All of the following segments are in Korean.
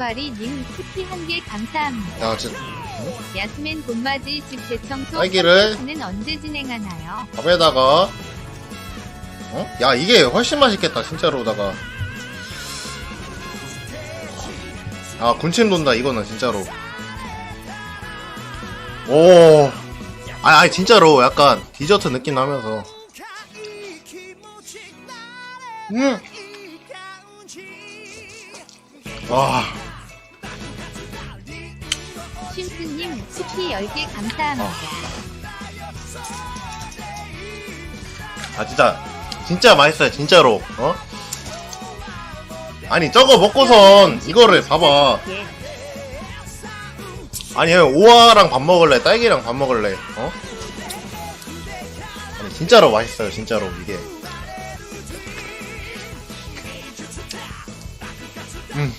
와리님 쿠키 한개 감사합니다. 야, 진짜 야스맨 곰맞이 집 대청소 딸기를 는 언제 진행하나요? 밥에다가 어? 야 이게 훨씬 맛있겠다 진짜로다가 아 군침 돈다 이거는 진짜로 오 아니, 아니 진짜로 약간 디저트 느낌 나면서 음. 와 쿠키 10개 감사합니다. 아 진짜 진짜 맛있어요 진짜로 어? 아니 저거 먹고선 이거를 봐봐 예. 아니 오아랑 밥 먹을래 딸기랑 밥 먹을래 어? 아니 진짜로 맛있어요 진짜로 이게 음.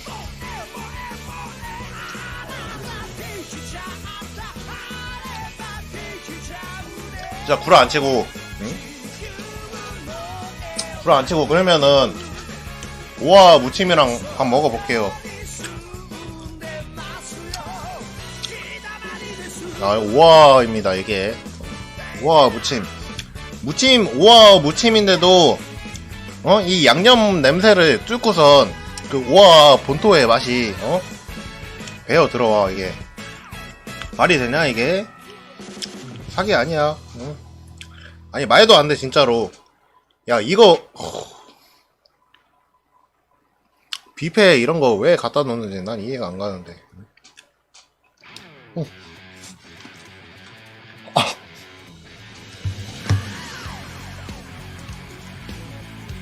진짜 구라 안 치고 응? 구라 안 치고 그러면은 오아 무침이랑 밥 먹어볼게요 아, 오아입니다, 이게. 오아 무침. 무침, 오아 무침인데도, 어, 이 양념 냄새를 뚫고선, 그 오아 본토의 맛이, 어? 배어 들어와, 이게. 말이 되냐, 이게? 사기 아니야, 응? 아니, 말도 안 돼, 진짜로. 야, 이거, 허. 뷔페 이런 거 왜 갖다 놓는지 난 이해가 안 가는데.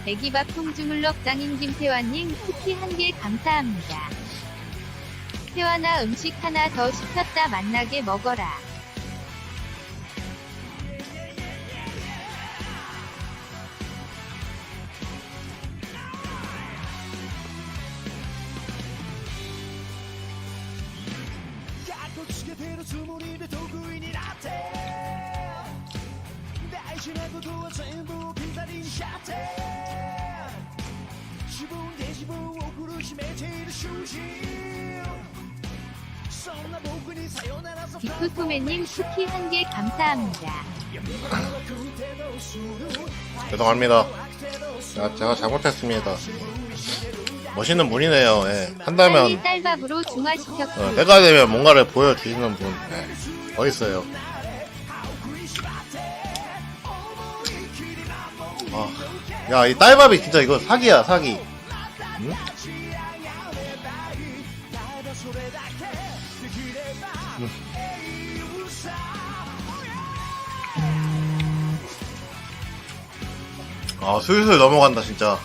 애기밥 통주물럭 장인 김태환님 쿠키 한 개 감사합니다. 태환아 음식 하나 더 시켰다 만나게 먹어라. 가끔씩에 배로 주머니를 도구인이 나대 날씬하고 도와 전부 빈살인 샤테 지붕 대지붕 오그루시 매체이를 슈시 디프토맨님 쿠키 한 개 감사합니다. 죄송합니다. 야, 제가 잘못했습니다. 멋있는 분이네요. 예. 한다면 빨리 딸밥으로 중화시켰고 어, 때가 되면 뭔가를 보여주시는 분 예. 멋있어요. 아, 야, 이 딸밥이 진짜 이거 사기야, 사기. 응? 아, 슬슬 넘어간다, 진짜.